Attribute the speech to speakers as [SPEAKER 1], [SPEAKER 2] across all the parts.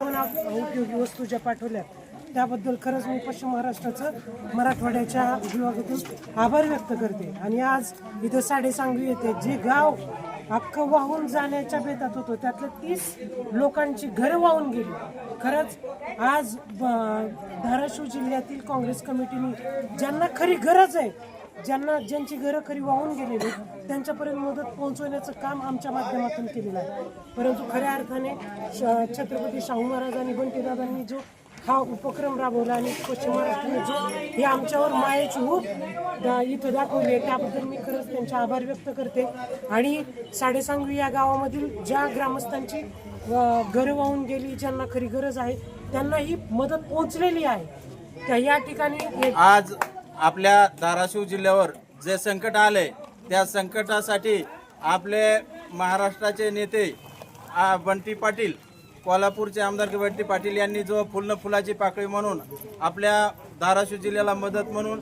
[SPEAKER 1] उपयोगी वस्तू ज्या पाठवल्या त्याबद्दल खरंच मी पश्चिम महाराष्ट्राचं मराठवाड्याच्या विभागातून आभार व्यक्त करते. आणि आज इथं साडेसांगवी येते जे गाव अख्खं वाहून जाण्याच्या बेतात होतं त्यातलं तीस लोकांची घरं वाहून गेली. खरंच आज धाराशिव जिल्ह्यातील काँग्रेस कमिटीने ज्यांना खरी गरज आहे ज्यांना ज्यांची घरं खरी वाहून गेलेली त्यांच्यापर्यंत मदत पोहोचवण्याचं काम आमच्या माध्यमातून केलेलं आहे. परंतु खऱ्या अर्थाने श- छत्रपती शाहू महाराजांनी बंटीदादांनी जो हा उपक्रम राबवला आणि पश्चिम महाराष्ट्राने जो हे आमच्यावर मायेची हूप इथं दाखवली आहे त्याबद्दल मी खरंच त्यांचे आभार व्यक्त करते. आणि साडेसांगवी या गावामधील ज्या ग्रामस्थांची घरं वाहून गेली ज्यांना खरी गरज आहे त्यांना ही मदत पोहोचलेली आहे. त्या या ठिकाणी एक
[SPEAKER 2] आज आपल्या धाराशिव जिल्ह्यावर जे संकट आले त्या संकटासाठी आपले महाराष्ट्राचे नेते बंटी पाटील कोल्हापूरचे आमदार बंटी पाटील यांनी जो फुलं फुलाची पाकळी म्हणून आपल्या धाराशिव जिल्ह्याला मदत म्हणून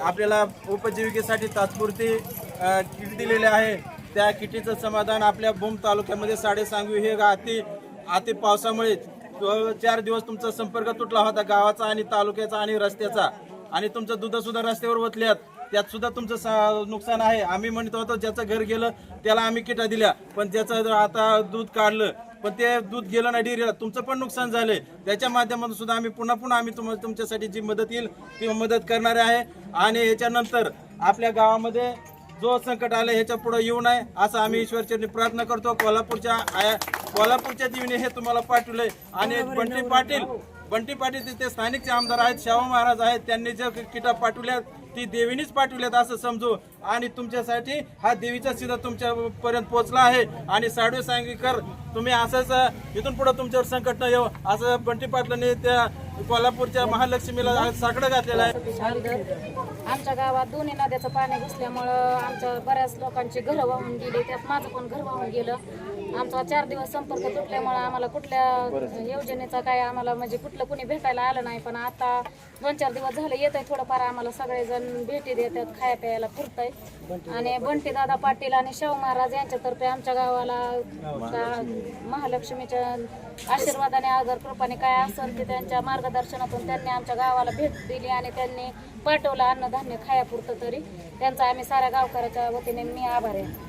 [SPEAKER 2] आपल्याला उपजीविकेसाठी तात्पुरती किट दिलेली आहे. त्या किटीचं समाधान आपल्या भूम तालुक्यामध्ये साडेसांगवी हे अति अति पावसामुळे चार दिवस तुमचा संपर्क तुटला होता गावाचा आणि तालुक्याचा आणि रस्त्याचा. आणि तुमचं दूध सुद्धा रस्त्यावर वतल्यात त्यात सुद्धा तुमचं सा- नुकसान आहे. आम्ही म्हणत होतो ज्याचं घर गेलं त्याला आम्ही किटा दिल्या. पण त्याचं आता दूध काढलं पण ते दूध गेलं नाही डेअरीला तुमचं पण नुकसान झालंय. त्याच्या माध्यमातून सुद्धा आम्ही पुन्हा पुन्हा आम्ही तुम्हाला तुमच्यासाठी जी मदत येईल ती मदत करणार आहे. आणि याच्यानंतर आपल्या गावामध्ये जो संकट आलं ह्याच्या पुढे येऊ नये असं आम्ही ईश्वरचरणी प्रार्थना करतो. कोल्हापूरच्या कोल्हापूरच्या देवीने हे तुम्हाला पाठवलंय. आणि बंटी पाटील बंटी पाटील तिथे स्थानिकचे आमदार आहेत शाहू महाराज आहेत त्यांनी जे किटा पाठवल्या ती देवीनीच पाठवल्यात असं समजू. आणि तुमच्यासाठी हा देवीचा सिद्ध तुमच्यापर्यंत पोहोचला आहे. आणि साडवे सांगीकर तुम्ही असंच इथून पुढे तुमच्यावर संकट न येऊ असं बंटी पाटलांनी त्या कोल्हापूरच्या महालक्ष्मीला साकडं घातलेलं आहे.
[SPEAKER 3] आमच्या गावात दोन्ही नद्याचं पाणी घुसल्यामुळं आमच्या बऱ्याच लोकांची घरं वाहून गेली त्यात माझं पण घर वाहून गेलं. आमचा चार दिवस संपर्क तुटल्यामुळं आम्हाला कुठल्या योजनेचा काय आम्हाला म्हणजे कुठलं कुणी भेटायला आलं नाही पण आता दोन चार दिवस झाले येत आहे थोडंफार आम्हाला सगळेजण भेटी देतात खाया प्यायला पुरतंय आणि बंटी दादा पाटील आणि शाहू महाराज यांच्यातर्फे आमच्या गावाला महालक्ष्मीच्या आशीर्वादाने आजार कृपाने काय असेल ते त्यांच्या मार्गदर्शनातून त्यांनी आमच्या गावाला भेट दिली आणि त्यांनी पाठवलं अन्नधान्य खायापुरतं तरी. त्यांचा आम्ही साऱ्या गावकऱ्याच्या वतीने मी आभार आहे.